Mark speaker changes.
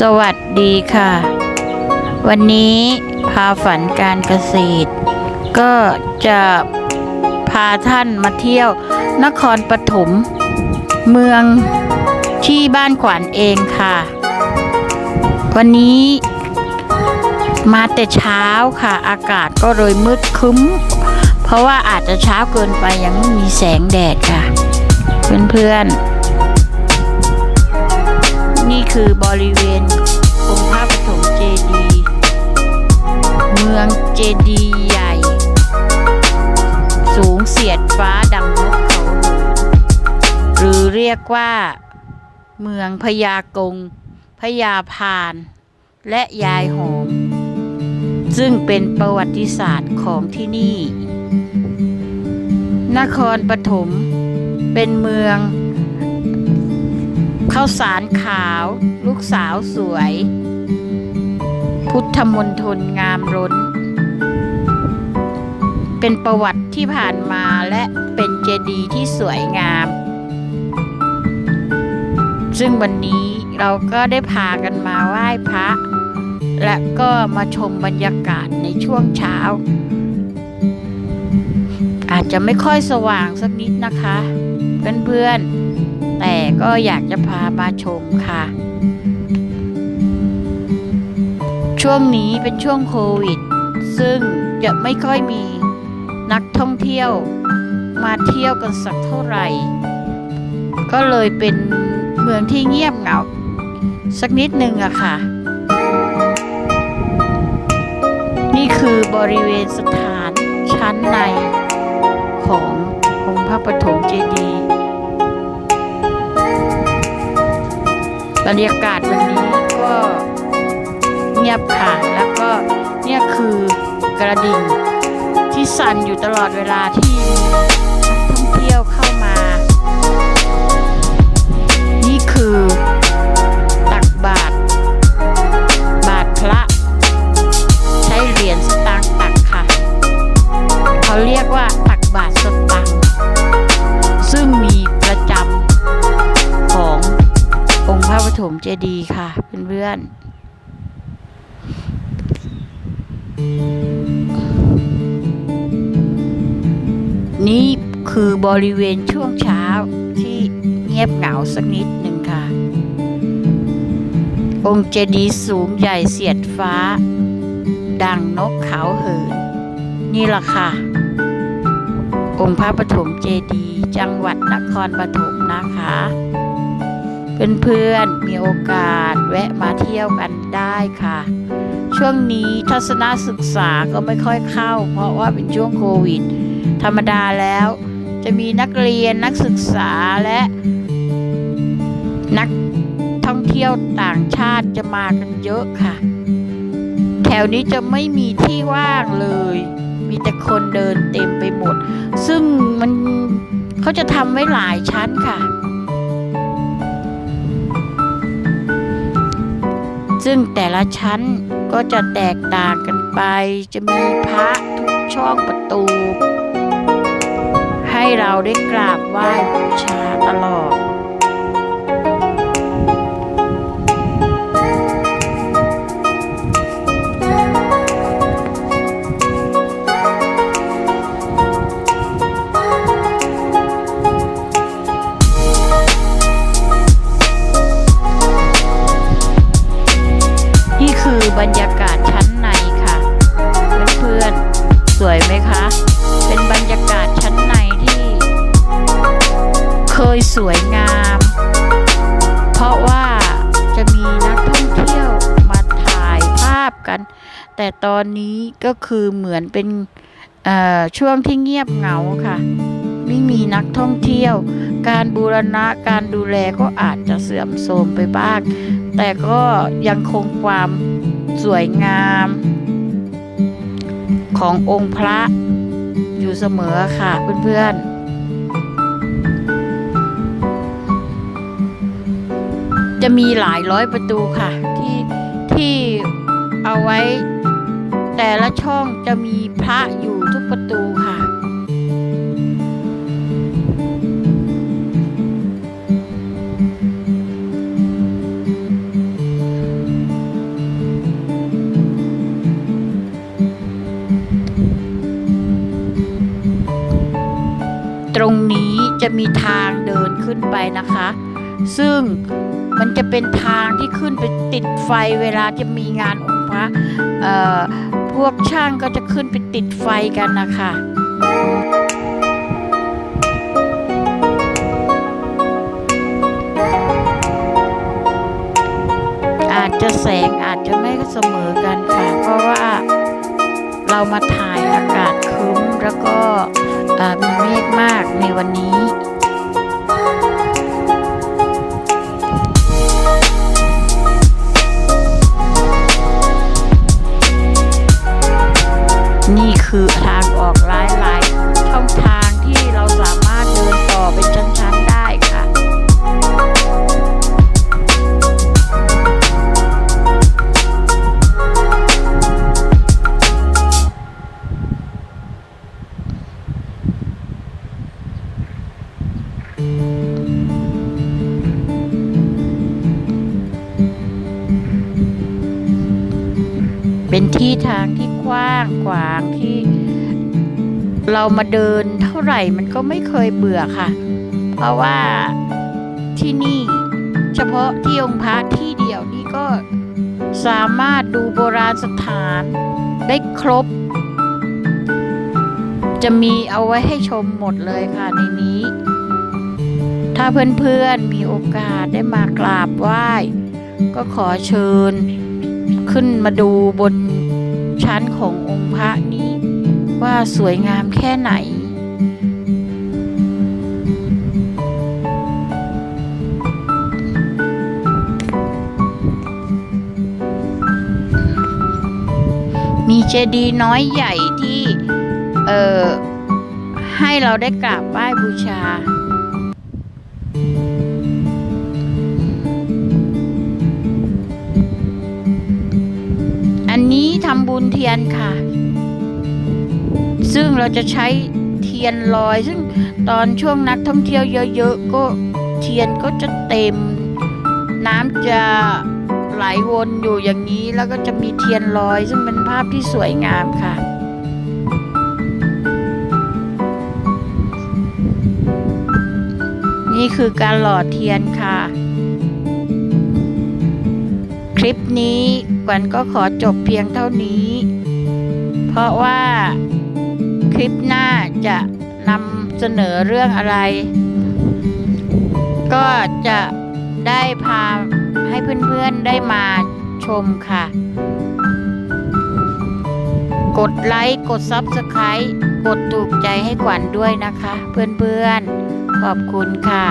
Speaker 1: สวัสดีค่ะ วันนี้พาฝันการเกษตร ก็จะพาท่านมาเที่ยวนครปฐมเมืองที่บ้านขวัญเองค่ะ วันนี้มาแต่เช้าค่ะ อากาศก็เลยมืดครึ้ม เพราะว่าอาจจะเช้าเกินไปยังไม่มีแสงแดดค่ะ เพื่อนๆ นี่คือบริเวณองค์พระปฐมเจดีย์เมืองเจดีย์ใหญ่ สูงเสียดฟ้าดังนกเขาหลหรือเรียกว่า เมืองพญากงพญาพาน และยายหอม ซึ่งเป็นประวัติศาสตร์ของที่นี่ นครปฐมเป็นเมือง ข้าวสารขาว ลูกสาวสวย พุทธมณฑลงามล้น เป็นประวัติที่ผ่านมาและเป็นเจดีย์ที่สวยงาม ซึ่งวันนี้เราก็ได้พากันมาไหว้พระ และก็มาชมบรรยากาศในช่วงเช้า อาจจะไม่ค่อยสว่างสักนิดนะคะ เพื่อนๆ ก็อยากจะพามาชมค่ะ ช่วงนี้เป็นช่วงโควิด ซึ่งจะไม่ค่อยมีนักท่องเที่ยวมาเที่ยวกันสักเท่าไหร่ ก็เลยเป็นเมืองที่เงียบเหงา สักนิดหนึ่งอะค่ะ นี่คือบริเวณสถานชั้นในขององค์พระปฐมเจดีย์ บรรยากาศวันนี้ก็เงียบค่ะ แล้วก็เนี่ยคือกระดิ่งที่สั่นอยู่ตลอดเวลาที่มีนักท่องเที่ยวเข้า เจดีย์ค่ะเพื่อนๆนี่คือบริเวณช่วงเช้าที่เงียบเหงาสักนิดหนึ่งค่ะ องค์เจดีย์สูงใหญ่เสียดฟ้า ดังนกเขาเหิน นี่ล่ะค่ะ องค์พระปฐมเจดีย์จังหวัดนครปฐมนะคะ เพื่อนๆมีโอกาสแวะมาเที่ยวกันได้ค่ะ ช่วงนี้ทัศนศึกษาก็ไม่ค่อยเข้า เพราะว่าเป็นช่วงโควิด ธรรมดาแล้ว จะมีนักเรียนนักศึกษาและนักท่องเที่ยวต่างชาติจะมากันเยอะค่ะ แถวนี้จะไม่มีที่ว่างเลย มีแต่คนเดินเต็มไปหมด ซึ่งมันเขาจะทำไว้หลายชั้นค่ะ ซึ่งแต่ละชั้นก็จะแตกต่างกันไป จะมีพระทุกช่องประตู ให้เราได้กราบไหว้บูชาตลอด สวยไหมคะ เป็นบรรยากาศชั้นในที่ เคยสวยงาม เพราะว่าจะมีนักท่องเที่ยวมาถ่ายภาพกัน แต่ตอนนี้ก็คือเหมือนเป็นช่วงที่เงียบเหงาค่ะ ไม่มีนักท่องเที่ยว การบูรณะการดูแลก็อาจจะเสื่อมโทรมไปบ้าง แต่ก็ยังคงความสวยงาม ขององค์พระอยู่เสมอค่ะเพื่อนๆ จะมีหลายร้อยประตูค่ะ ที่ที่เอาไว้ แต่ละช่องจะมีพระอยู่ทุกประตูค่ะ รงนี้จะมีทางเดินขึ้นไปนะคะ ซึ่งมันจะเป็นทางที่ขึ้นไปติดไฟเวลาจะมีงานองค์พระพวกช่างก็จะขึ้นไปติดไฟกันนะคะอาจจะแสงอาจจะไม่เสมอกันค่ะ เพราะว่าเรามาถ่ายอากาศครึ้มแล้วก็มี เมฆมากในวันนี้ นี่คือ เป็นที่ทางที่กว้างขวางที่ เรามาเดินเท่าไหร่มันก็ไม่เคยเบื่อค่ะ เพราะว่าที่นี่เฉพาะที่องค์พระที่เดียวนี่ก็สามารถดูโบราณสถานได้ครบ จะมีเอาไว้ให้ชมหมดเลยค่ะในนี้ ถ้าเพื่อนๆมีโอกาสได้มากราบไหว้ ก็ขอเชิญ ขึ้นมาดูบนชั้นขององค์พระนี้ ว่าสวยงามแค่ไหน มีเจดีย์น้อยใหญ่ที่ เอ่อ ให้เราได้กราบไหว้บูชา นี้ทำบุญเทียนค่ะ ซึ่งเราจะใช้เทียนลอย ซึ่งตอนช่วงนักท่องเที่ยวเยอะๆก็เทียนก็จะเต็ม น้ำจะไหลวนอยู่อย่างนี้แล้วก็จะมีเทียนลอย ซึ่งเป็นภาพที่สวยงามค่ะนี่คือการหล่อเทียนค่ะ คลิปนี้กวันก็ขอจบเพียงเท่านี้ เพราะว่าคลิปหน้าจะนำเสนอเรื่องอะไร ก็จะได้พาให้เพื่อนๆได้มาชมค่ะ กดไลค์ กด Subscribe กดถูกใจให้ขวัญด้วยนะคะ เพื่อนๆ ขอบคุณค่ะ